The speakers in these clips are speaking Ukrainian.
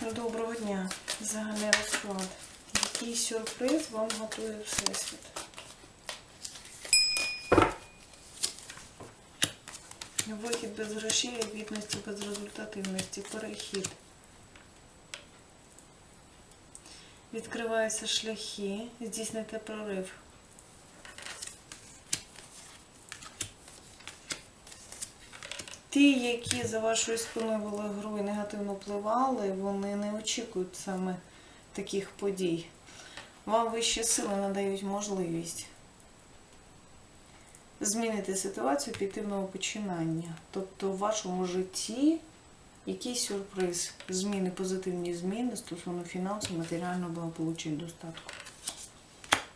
Доброго дня. Загальний розклад. Який сюрприз вам готує Всесвіт? Вихід без грошей, бідності без результативності, перехід. Відкриваються шляхи, здійснити прорив. Ті, які за вашою спиною вели гру і негативно впливали, вони не очікують саме таких подій. Вам вищі сили надають можливість змінити ситуацію, піти в новопочинання. Тобто в вашому житті якийсь сюрприз, зміни, позитивні зміни стосовно фінансу, матеріального благополуччя і достатку.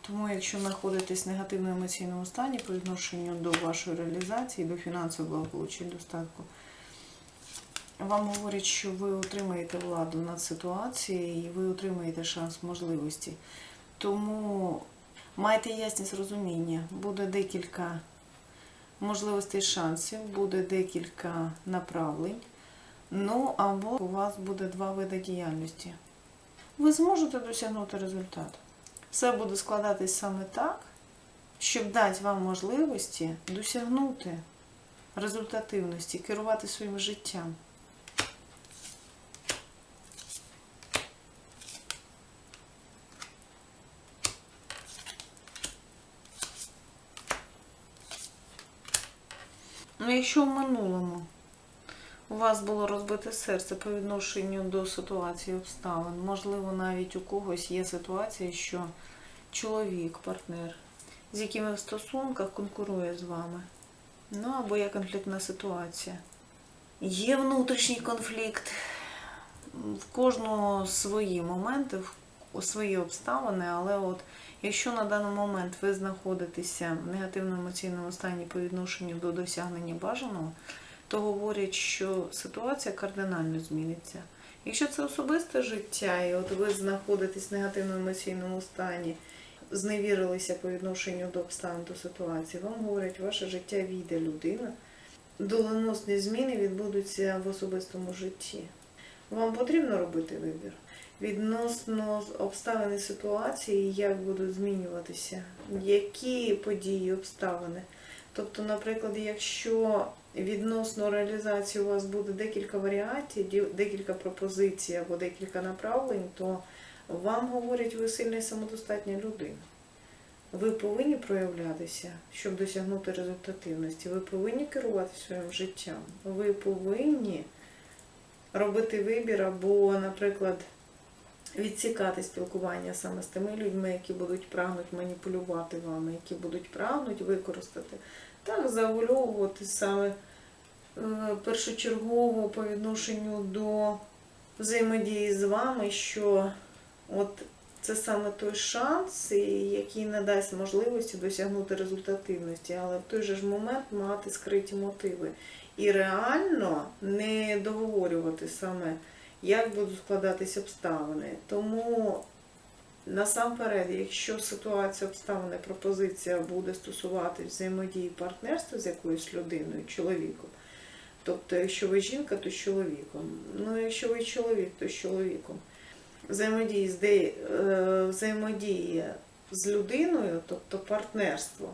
Тому, якщо знаходитесь в негативному емоційному стані по відношенню до вашої реалізації, до фінансового благополуччя і достатку, вам говорять, що ви отримаєте владу над ситуацією і ви отримаєте шанс можливості. Тому майте ясність розуміння, буде декілька можливостей шансів, буде декілька направлень. Ну або у вас буде два види діяльності. Ви зможете досягнути результат. Все буде складатись саме так, щоб дати вам можливості досягнути результативності, керувати своїм життям. Ну, якщо в минулому у вас було розбите серце по відношенню до ситуації обставин, можливо, навіть у когось є ситуація, що чоловік, партнер, з яким ви в стосунках конкурує з вами. Ну, або є конфліктна ситуація. Є внутрішній конфлікт. В кожного свої моменти, свої обставини, але от якщо на даний момент ви знаходитеся в негативному емоційному стані по відношенню до досягнення бажаного, то говорять, що ситуація кардинально зміниться. Якщо це особисте життя, і от ви знаходитесь в негативному емоційному стані, зневірилися по відношенню до обставин до ситуації, вам говорять, ваше життя війде людина, доленосні зміни відбудуться в особистому житті. Вам потрібно робити вибір відносно обставини ситуації, як будуть змінюватися, які події, обставини. Тобто, наприклад, якщо відносно реалізації у вас буде декілька варіантів, декілька пропозицій або декілька направлень, то вам говорять, ви сильна і самодостатня людина. Ви повинні проявлятися, щоб досягнути результативності. Ви повинні керувати своїм життям. Ви повинні робити вибір або, наприклад, відсікати спілкування саме з тими людьми, які будуть прагнуть маніпулювати вами, які будуть прагнуть використати, так завульовувати саме е, першочергово по відношенню до взаємодії з вами, що от це саме той шанс, який надасть можливості досягнути результативності, але в той же ж момент мати скриті мотиви. І реально не договорювати саме, як будуть складатись обставини. Тому насамперед, якщо ситуація, обставини, пропозиція буде стосуватись взаємодії партнерства з якоюсь людиною, чоловіком, тобто, якщо ви жінка, то з чоловіком. Ну, якщо ви чоловік, то з чоловіком. Взаємодії з де, е, взаємодії з людиною, тобто партнерство,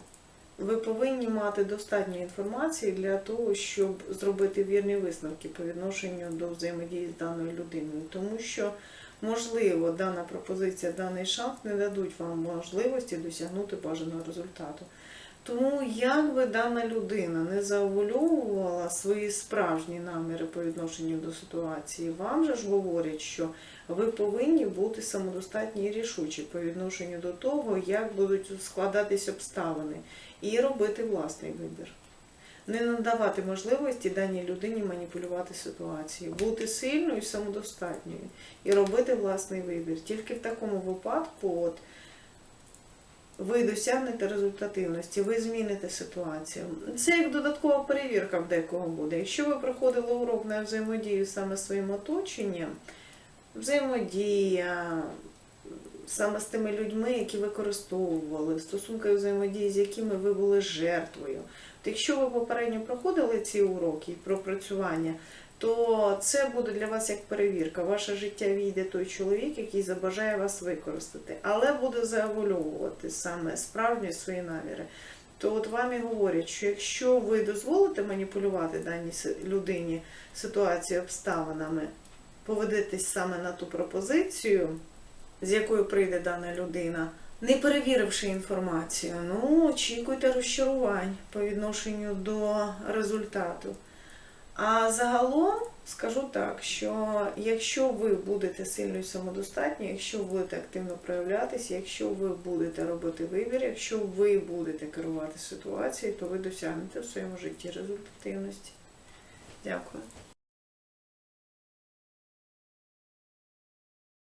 ви повинні мати достатньо інформації для того, щоб зробити вірні висновки по відношенню до взаємодії з даною людиною. Тому що, можливо, дана пропозиція, даний шанс не дадуть вам можливості досягнути бажаного результату. Тому як би дана людина не заувальовувала свої справжні наміри по відношенню до ситуації, вам же ж говорять, що ви повинні бути самодостатні і рішучі по відношенню до того, як будуть складатись обставини, і робити власний вибір. Не надавати можливості даній людині маніпулювати ситуацією, бути сильною і самодостатньою і робити власний вибір. Тільки в такому випадку, от ви досягнете результативності, ви зміните ситуацію. Це як додаткова перевірка в декого буде. Якщо ви проходили урок на взаємодію саме своїм оточенням, взаємодія саме з тими людьми, які використовували, стосунки взаємодії, з якими ви були жертвою. То якщо ви попередньо проходили ці уроки і пропрацювання, то це буде для вас як перевірка. Ваше життя війде той чоловік, який забажає вас використати, але буде заеволювати саме справжні свої наміри. То от вам і говорять, що якщо ви дозволите маніпулювати даній людині ситуацією, обставинами, поведетесь саме на ту пропозицію, з якою прийде дана людина, не перевіривши інформацію, ну очікуйте розчарувань по відношенню до результату. А загалом скажу так, що якщо ви будете сильною і самодостатні, якщо ви будете активно проявлятися, якщо ви будете робити вибір, якщо ви будете керувати ситуацією, то ви досягнете в своєму житті результативності. Дякую.